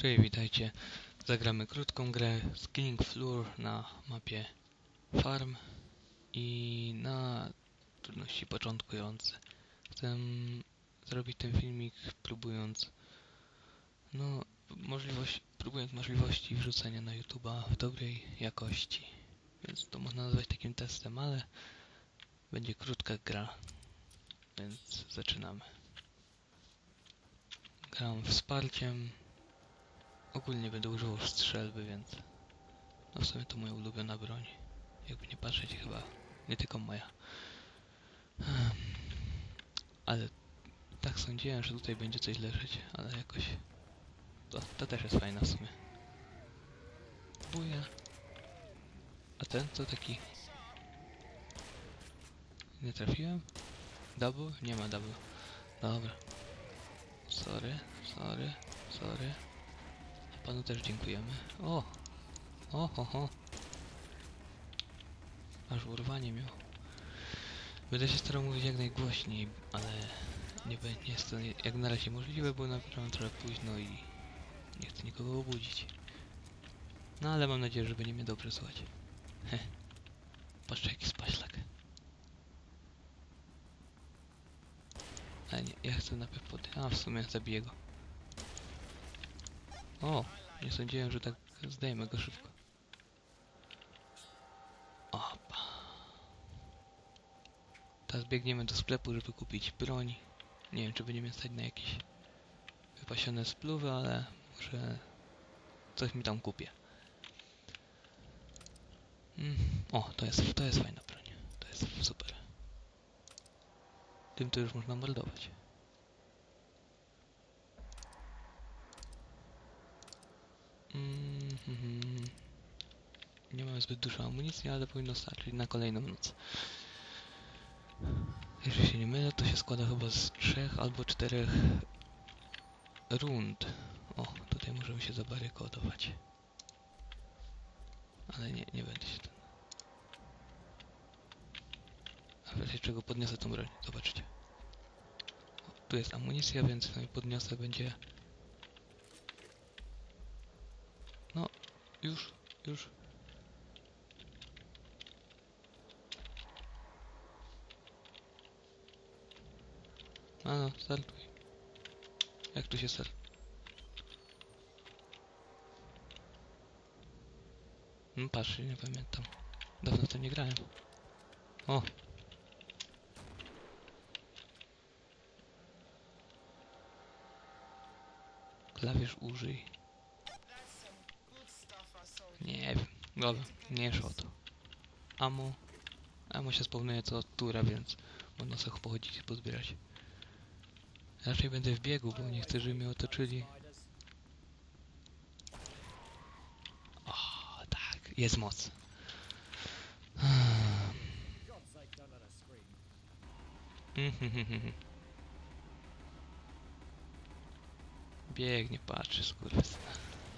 Cześć, witajcie. Zagramy krótką grę Skilling Floor na mapie Farm i na trudności początkujące. Chcę zrobić ten filmik próbując no możliwość, próbując możliwości wrzucenia na YouTube'a w dobrej jakości. Więc to można nazwać takim testem, ale będzie krótka gra. Więc zaczynamy. Gram wsparciem Ogólnie będę używał strzelby, więc no w sumie to moja ulubiona broń. Jakby nie patrzeć, chyba nie tylko moja. Hmm. Ale tak sądziłem, że tutaj będzie coś leżeć, ale jakoś to, to też jest fajne w sumie. Buja. A ten to taki... Nie trafiłem? Double? Nie ma double. Dobra. Sorry, sorry, sorry. Panu też dziękujemy. O! O, ho, ho. Aż urwanie miał. Będę się starał mówić jak najgłośniej, ale nie będzie jest to jak na razie możliwe, bo naprawdę trochę późno i nie chcę nikogo obudzić. No ale mam nadzieję, że będzie mnie dobrze słuchać. Heh. Patrzcie jaki spaślak. Ale nie, ja chcę najpierw pod... A, w sumie zabiję go. O, nie sądziłem, że tak zdejmę go szybko. Opa. Teraz biegniemy do sklepu, żeby kupić broń. Nie wiem, czy będziemy stać na jakieś wypasione spluwy, ale może coś mi tam kupię. Mm. O, to jest, to jest fajna broń. To jest super. Tym to już można mordować. Mhm. Nie mamy zbyt dużo amunicji, ale powinno starczyć na kolejną noc. Jeżeli się nie mylę, to się składa chyba z trzech albo czterech rund. O, tutaj możemy się zabarykodować. Ale nie, nie będę się ten... A w razie czego podniosę tą broń, zobaczcie. O, tu jest amunicja, więc no podniosę będzie Już, już. A no, startuj. Jak tu się start? No patrz, nie pamiętam. Dawno w to nie grałem. O! Klawisz użyj. Nie wiem. Dobra, mniejsza o to. Amo. Amo się spełnuje co tura, więc można sobie pochodzić i pozbierać. Raczej będę w biegu, bo nie chcę, żeby mnie otoczyli. O, tak, jest moc. Biegnie, patrzy, skurwys.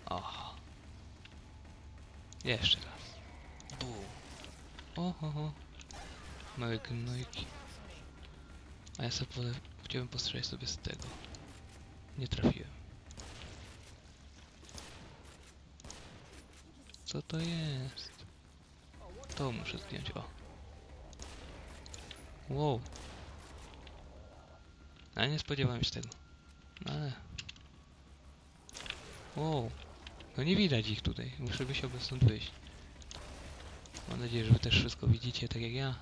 O. Jeszcze raz. Bu. O, ho, ho. Małe gnojki. A ja sobie pole... chciałem postrzelić sobie z tego. Nie trafiłem. Co to jest? To muszę zdjąć, o. Wow. A nie spodziewałem się tego. Ale... Wow. No nie widać ich tutaj. Muszę by się stąd wyjść. Mam nadzieję, że wy też wszystko widzicie tak jak ja.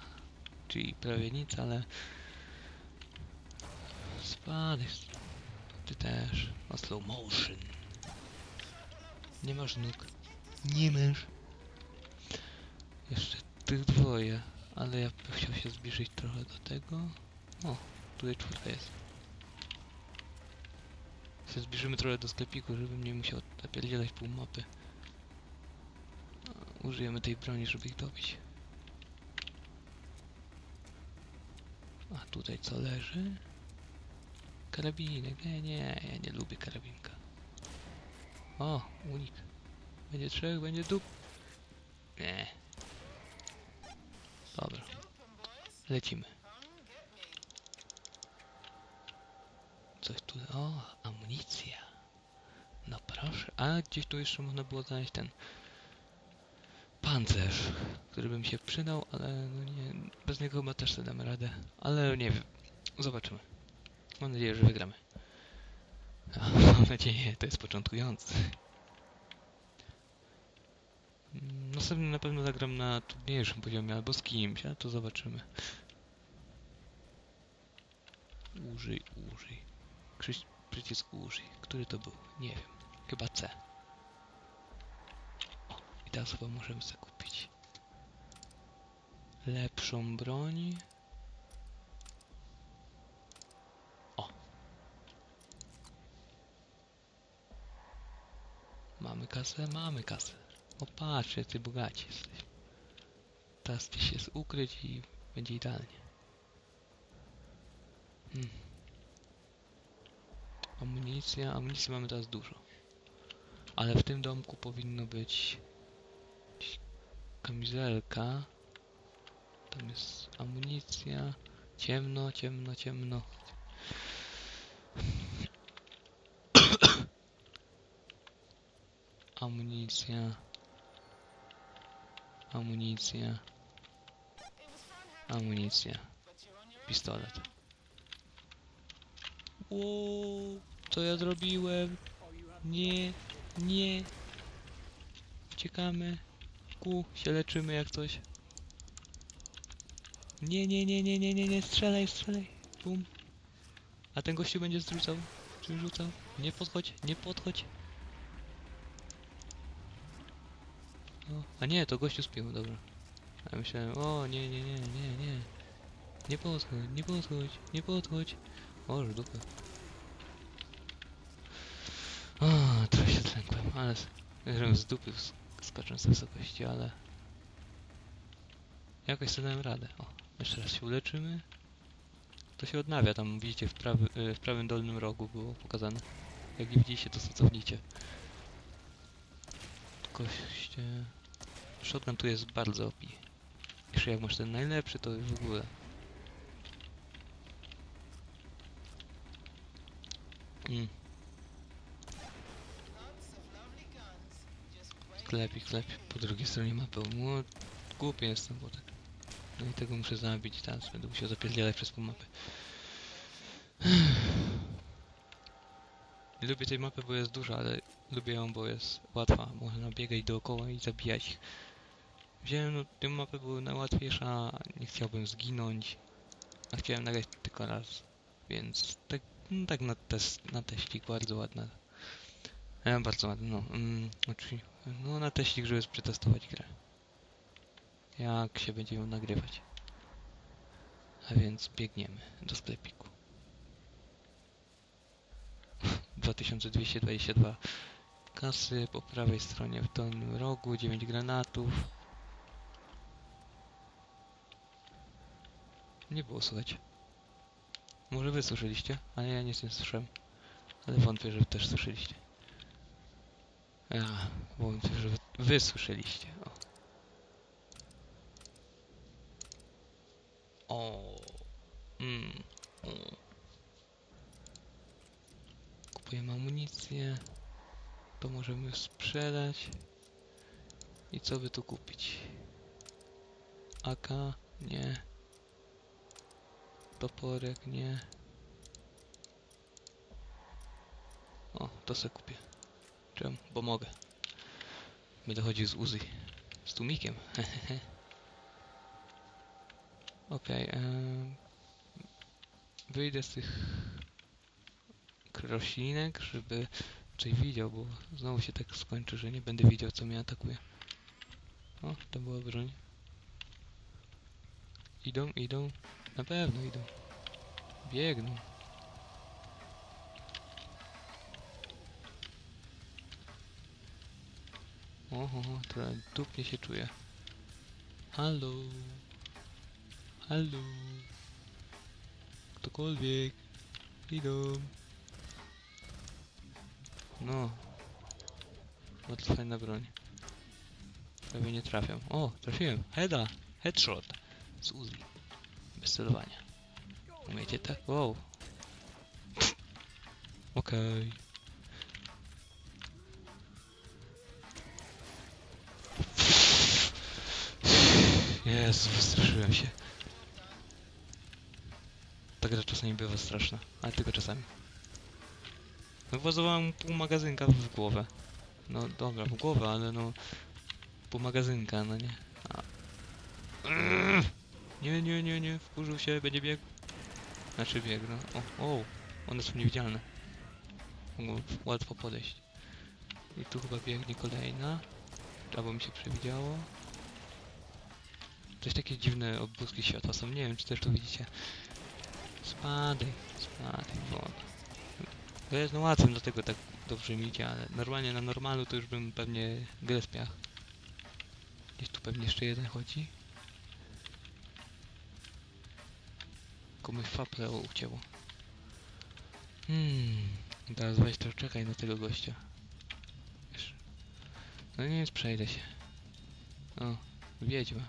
Czyli prawie nic, ale... Spadaj. Ty też. O slow motion. Nie masz nóg. Nie masz. Jeszcze tych dwoje. Ale ja bym chciał się zbliżyć trochę do tego. O, tutaj czwórka jest się zbliżymy trochę do sklepiku, żebym nie musiał napierdzielać pół mapy. Użyjemy tej broni, żeby ich dobić. A tutaj co leży? Karabinek. Nie, nie, ja nie lubię karabinka. O, unik. Będzie trzech, będzie dup. Nie. Dobra. Lecimy. Coś tu... O, amunicja. Dobra. Proszę. A gdzieś tu jeszcze można było znaleźć ten pancerz, który by mi się przydał, ale no nie, bez niego chyba też sobie damy radę. Ale nie wiem. Zobaczymy. Mam nadzieję, że wygramy. Mam nadzieję, to jest początkujący. Następnie na pewno zagram na trudniejszym poziomie albo z kimś, a to zobaczymy. Użyj, użyj. Krzyś, przycisk użyj. Który to był? Nie wiem. Chyba C. O, i teraz chyba możemy sobie kupić lepszą broń. O. Mamy kasę? Mamy kasę. O patrz, ty bogaci jesteś. Teraz ty się ukryć i będzie idealnie. Hmm. Amunicja, amunicji mamy teraz dużo. Ale w tym domku powinno być kamizelka. Tam jest amunicja. Ciemno, ciemno, ciemno. Amunicja. Amunicja. Amunicja. Pistolet. Wow, co ja zrobiłem? Nie, nie. Uciekamy. Ku, się leczymy jak coś. Nie, nie, nie, nie, nie, nie, nie, strzelaj, strzelaj. Bum. A ten gościu będzie zrzucał? Czy rzucał? Nie podchodź, nie podchodź. O, a nie, to gościu spił, dobra. A myślałem, o nie, nie, nie, nie, nie. Nie podchodź, nie podchodź, nie podchodź. O, że dupę. O, trochę się zlękłem, ale z, z dupy sk- skaczę z wysokości, ale... Jakoś sobie dałem radę. O, jeszcze raz się uleczymy. To się odnawia, tam widzicie w, prawy, y, w prawym dolnym rogu było pokazane. Jak nie widzicie, to cofnijcie. Koście... Shotgun tu jest bardzo OP. Jeszcze jak masz ten najlepszy, to już w ogóle. Mm. Sklepik, sklepik. Po drugiej stronie mapy. No, głupi jestem, bo tak. No i tego muszę zabić teraz. Będę musiał zapierdzielać przez pół mapy. Nie lubię tej mapy, bo jest duża, ale lubię ją, bo jest łatwa. Można biegać dookoła i zabijać ich. Wziąłem no, tę mapę, była najłatwiejsza, nie chciałbym zginąć. A chciałem nagrać tylko raz. Więc tak, no, tak na, test, na teścik bardzo ładna. E, bardzo ładna, no. Mm, no na teścik, żeby przetestować grę. Jak się będzie ją nagrywać. A więc biegniemy do sklepiku. 2222 kasy, po prawej stronie w dolnym rogu 9 granatów. Nie było słychać. Może wy słyszeliście, ale ja nic nie słyszałem. Ale wątpię, że też słyszeliście. Ja wątpię, że wy słyszeliście. O. O. Mm. O. Kupujemy amunicję. To możemy sprzedać. I co by tu kupić? AK? Nie. Toporek? Nie. O, to se kupię. Czemu? Bo mogę. Będę chodził z Uzi. Z tłumikiem. Okej. em, wyjdę z tych roślinek, żeby coś widział, bo znowu się tak skończy, że nie będę widział, co mnie atakuje. O, to była broń. Idą, idą. Na pewno idą. Biegną. Oho, trochę dupnie się czuję. Halo. Halo. Ktokolwiek. Idą. No. Bardzo fajna broń. Prawie nie trafiam. O, trafiłem. Heada. Headshot. Z Uzi. Bez celowania. Umiecie tak? Wow. Okej. Okay. Jezu, wystraszyłem się. Ta gra czasami bywa straszna, ale tylko czasami. No władowałem pół magazynka w głowę. No dobra, w głowę, ale no... Pół magazynka, no nie? A. Nie, nie, nie, nie, wkurzył się, będzie biegł. Znaczy biegł, no. O, o, one są niewidzialne. Mogą łatwo podejść. I tu chyba biegnie kolejna. Albo mi się przewidziało. Coś takie dziwne obłyski światła są. Nie wiem, czy też to widzicie. Spadaj, spadaj, woda. To jest no łatwym, dlatego tak dobrze mi idzie, ale normalnie na normalu to już bym pewnie grę spiach. Gdzieś tu pewnie jeszcze jeden chodzi. Komuś faple ucięło. Hmm, teraz weź to czekaj na tego gościa. No nie, więc przejdę się. O, wiedźma.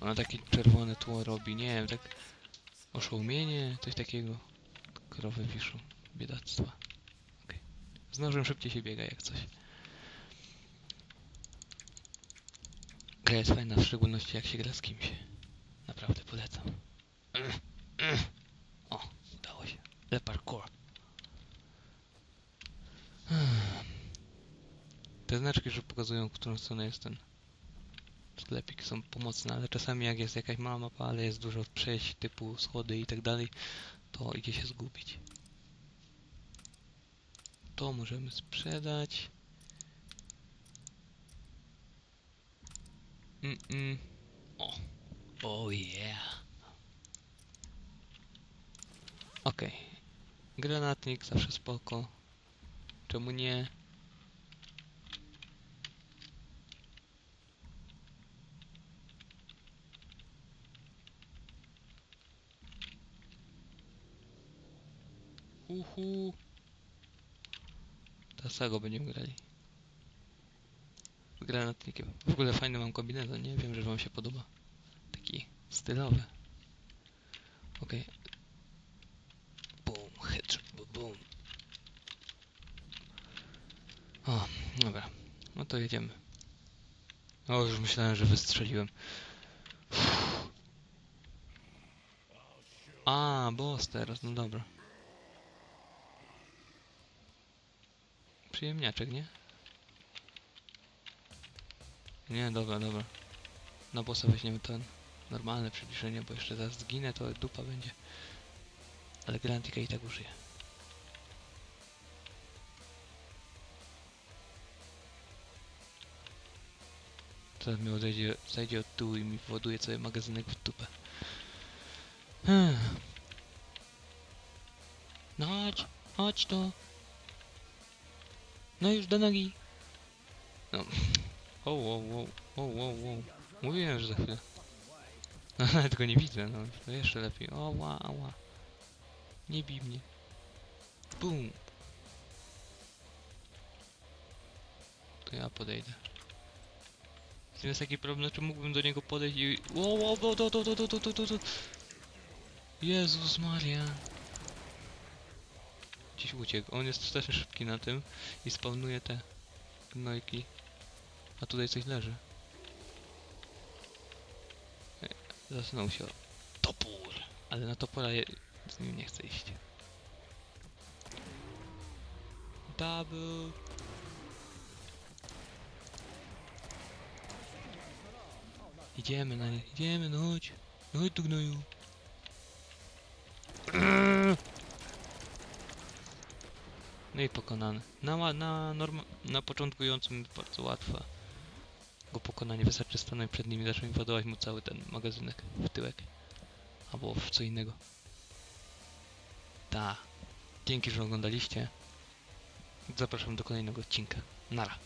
Ona takie czerwone tło robi, nie wiem, tak oszołomienie, coś takiego. Krowy wiszą, biedactwa. Okej. Z nożem szybciej się biega jak coś. Gra jest fajna, w szczególności jak się gra z kimś. Naprawdę polecam. O, udało się. Le parkour. Te znaczki, że pokazują, w którą stronę jest ten sklepik, są pomocne, ale czasami jak jest jakaś mała mapa, ale jest dużo przejść typu schody i tak dalej, to idzie się zgubić. To możemy sprzedać. Mm -mm. Oh yeah. Okej. Granatnik zawsze spoko. Czemu nie? Uhu. Teraz tego będziemy grali. Granatnikiem. W ogóle fajny mam kombinezon, nie? Wiem, że wam się podoba. Taki stylowy. Okej. Boom, headshot, boom. O, dobra. No to jedziemy. O, już myślałem, że wystrzeliłem. A, boss teraz, no dobra. Przyjemniaczek, nie? Nie, dobra, dobra. Na bossa weźmiemy ten normalne przybliżenie, bo jeszcze zaraz zginę, to dupa będzie. Ale Grantika i tak użyję. Teraz mi odejdzie, zajdzie od tyłu i mi właduje cały magazynek w dupę. Hmm. No chodź, chodź tu. No już do nogi. No. O, wow, wow, wow, wow, wow. Mówiłem, że za chwilę. No ale tego nie widzę, no to jeszcze lepiej. O, ła, ła. Nie bij mnie. Bum. To ja podejdę. Z tym jest taki problem, znaczy mógłbym do niego podejść i... O, o, o, o, o, o, o, Jezus Maria. Gdzieś uciekł. On jest strasznie szybki na tym i spawnuje te gnojki. A tutaj coś leży. Zasunął się. Topór! Ale na topora je... z nim nie chcę iść. Double! Idziemy na nie, idziemy, no chodź. No chodź tu gnoju. No i pokonany. Na, na, na początkującym bardzo łatwe go pokonanie. Wystarczy stanąć przed nim i zacząć mu cały ten magazynek w tyłek. Albo w co innego. Ta. Dzięki, że oglądaliście. Zapraszam do kolejnego odcinka. Nara.